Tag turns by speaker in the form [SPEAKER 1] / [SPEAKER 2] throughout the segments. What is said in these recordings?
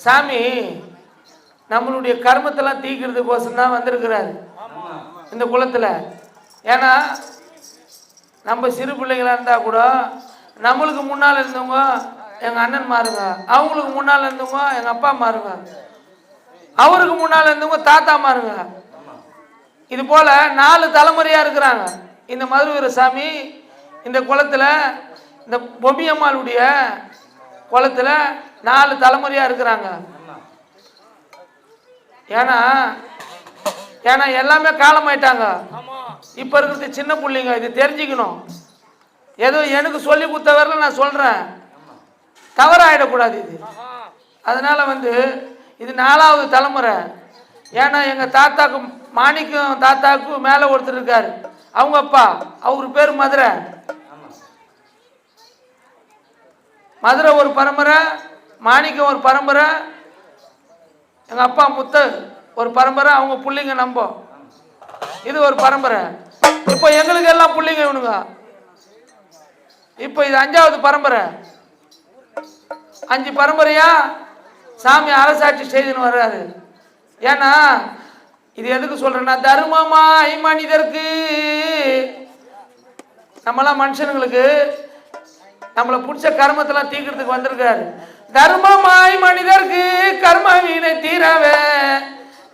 [SPEAKER 1] சாமி நம்மளுடைய கர்மத்தெல்லாம் தீக்கிறதுக்கோசம் தான் வந்திருக்கிறாரு இந்த குளத்துல. ஏன்னா நம்ம சிறு பிள்ளைங்களா இருந்தால் கூட நம்மளுக்கு முன்னால் இருந்தவங்க எங்க அண்ணன் மாறுங்க அவங்களுக்கு முன்னால் இருந்தவங்க எங்க அப்பா மாறுங்க அவருக்கு முன்னால் இருந்தவங்க தாத்தா மாறுங்க. இது போல நாலு தலைமுறையா இருக்கிறாங்க. இந்த மதுரவீர சாமி இந்த குளத்துல இந்த பொம்மியம்மாளுடைய குளத்துல நாலு தலைமுறையா இருக்கிறாங்க. ஏன்னா ஏன்னா எல்லாமே காலமாயிட்டாங்க. இப்ப இருக்கிறது சின்ன பிள்ளைங்க இது தெரிஞ்சுக்கணும். ஏதோ எனக்கு சொல்லி கொடுத்த வரல நான் சொல்றேன். தவறாயிடக்கூடாது இது. அதனால வந்து இது நாலாவது தலைமுறை. ஏன்னா எங்க தாத்தாக்கு மாணிக்கம் தாத்தாவுக்கு மேல ஒருத்தர் இருக்காரு. அவங்க அப்பா அவர் பேர் மதுரை. மதுரை ஒரு பரம்பரை மாணிக்கம் ஒரு பரம்பரை எங்கள் அப்பா முத்த ஒரு பரம்பரை அவங்க பிள்ளைங்க நம்ப இது ஒரு பரம்பரை. இப்போ எங்களுக்கு எல்லாம் பிள்ளைங்க இவனுங்க. இப்போ இது அஞ்சாவது பரம்பரை. அஞ்சு பரம்பரையா? சாமி அரசாட்சி செய்துன்னு வர்றாரு. ஏன்னா இது எதுக்கு சொல்றேன்னா தர்மமாய் மனிதருக்கு நம்மளாம் மனுஷனுங்களுக்கு நம்மளை பிடிச்ச கர்மத்தெல்லாம் தீக்கிறதுக்கு வந்திருக்காரு. தர்மமாய் மனிதருக்கு கர்ம வீணை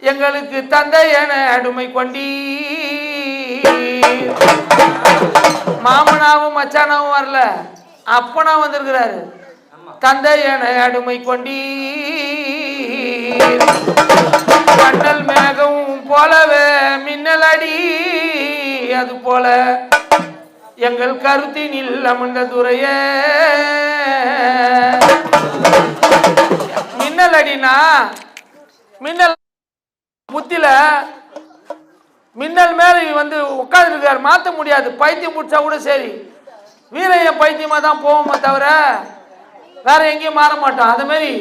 [SPEAKER 1] எங்களுக்கு தந்தை என அடிமை கொண்டி மாமனாவும் மச்சானாவும் வரல அப்பனா வந்திருக்கிறாரு. தந்தை என அடிமை கொண்டீ கண்ணல் மேகம் போலவே மின்னல் அடி அது போல எங்கள் கருத்தினில் அமர்ந்த துறையே. அடினா மின்னல் புத்தில மின்னல் மேல வந்து உட்காந்துருக்காரு மாற்ற முடியாது. பைத்தியம் முடிச்சா கூட சரி. வீரைய பைத்தியமா தான் போவோமே தவிர வேற எங்கேயும் மாற மாட்டோம். அது மாதிரி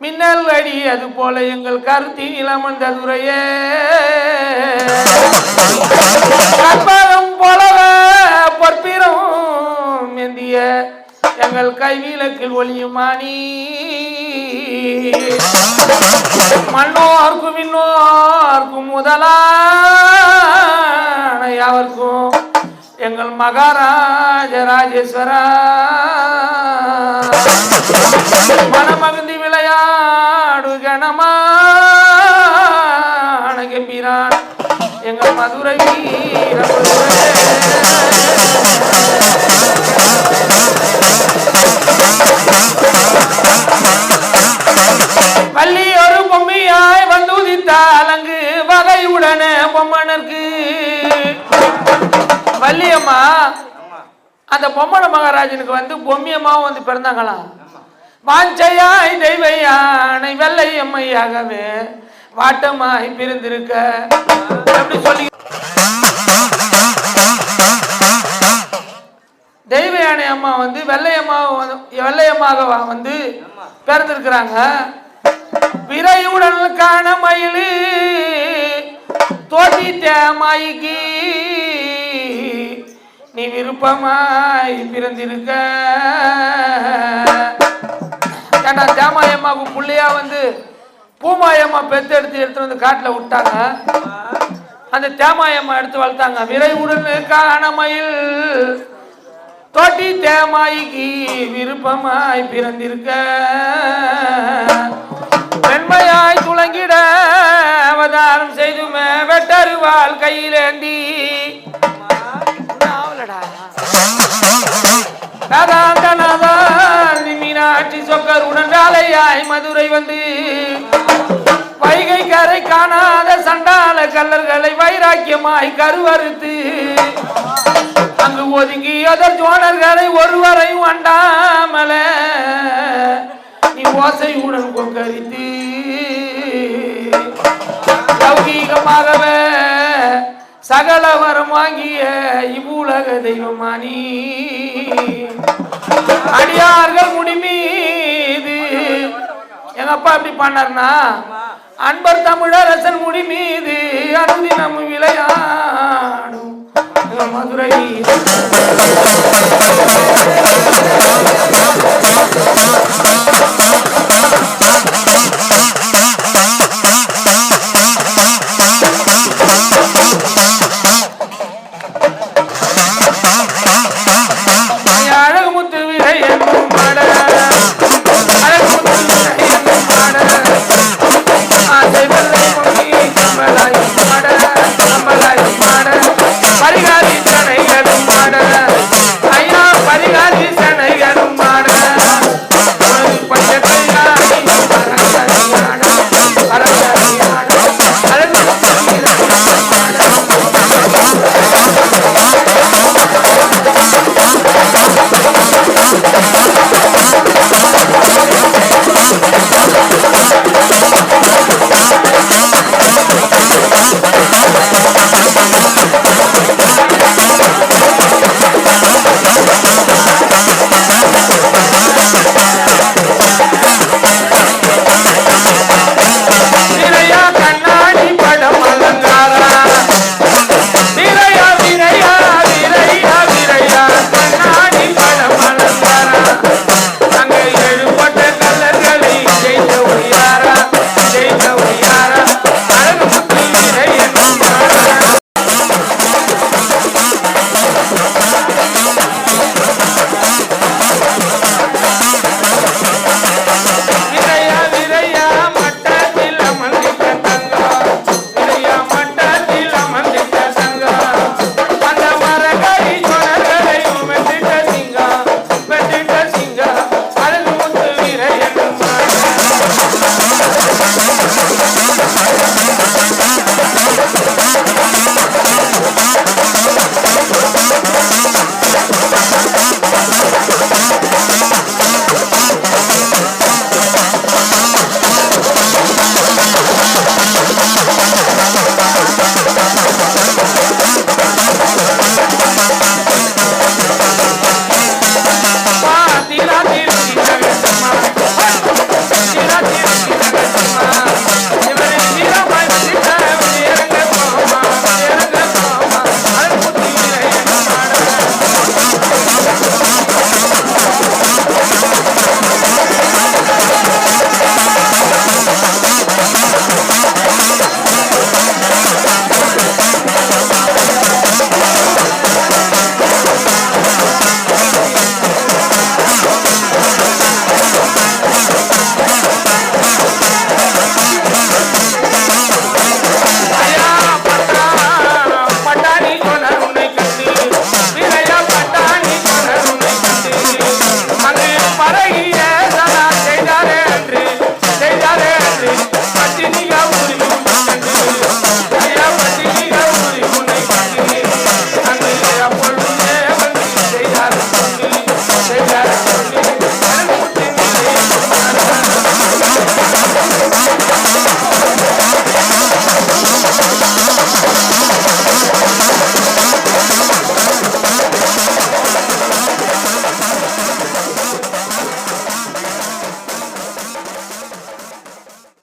[SPEAKER 1] மின்னல் அடி அது போல எங்கள் கருத்தி இளமன் ததுரையே. கற்பகம் போலவே பொற்பீரம் எந்திய எங்கள் கைவிளக்கில் ஒளியுமானி மண்ணோர்க்கும் இன்னோர்க்கும் முதலான யாவர்க்கும் எங்கள் மகாராஜ ராஜேஸ்வரா. மனமகுந்தி விளையாடு கணமான கம்பீரான். எங்கள் மதுரை வீர மகாராஜனுக்கு வந்து பொம்மியமாவும் வந்து பிறந்தாங்களாம் வாஞ்சையாய் தெய்வையானை வெள்ளை அம்மையாகவே வாட்டமாய் பிரிந்திருக்க. அப்படி சொல்லி தெய்வ யானை அம்மா வந்து வெள்ளையம்மா வெள்ளையம்மாக வந்து பிறந்திருக்கிறாங்க. விரையுடன் காண மயிலு தோட்டிட்ட மாய்க்கு நீ விருப்பமாய் பிறந்திருக்க. ஏன்னா தேமாயம்மாவுக்கு புள்ளையா வந்து பூமாயம்மா பெத்து எடுத்து எடுத்து வந்து காட்டில் விட்டாங்க? அந்த தேமாயம்மா எடுத்து வளர்த்தாங்க. விரைவுடன் காணமயில் தொட்டி தேமாய்க்கு விருப்பமாய் பிறந்திருக்க. வெண்மையாய் துளங்கிட அவதாரம் செய்துமே வெட்டருவாள் கையிலேந்தி மீனாட்சி சொக்கர் உடன்றாலையாய் மதுரை வந்து. வைகை கரை காணாத சண்டால கல்லர்களை வைராக்கியமாய் கருவறுத்து. அங்கு ஒதுங்கி அதர் ஜோனர்களை ஒருவரையும் அண்டாமல. நீ ஓசையுடன் கொக்கரித்து. லௌகீகமாகவே சகல வரம் வாங்கிய இவ்வுலக தெய்வமானி. அடியார்கள் முடி மீது. எங்க அப்பா எப்படி பண்ணார்னா அன்பர் தமிழரசன் முடி மீது அனுதினம் விளையாடும். மதுரை.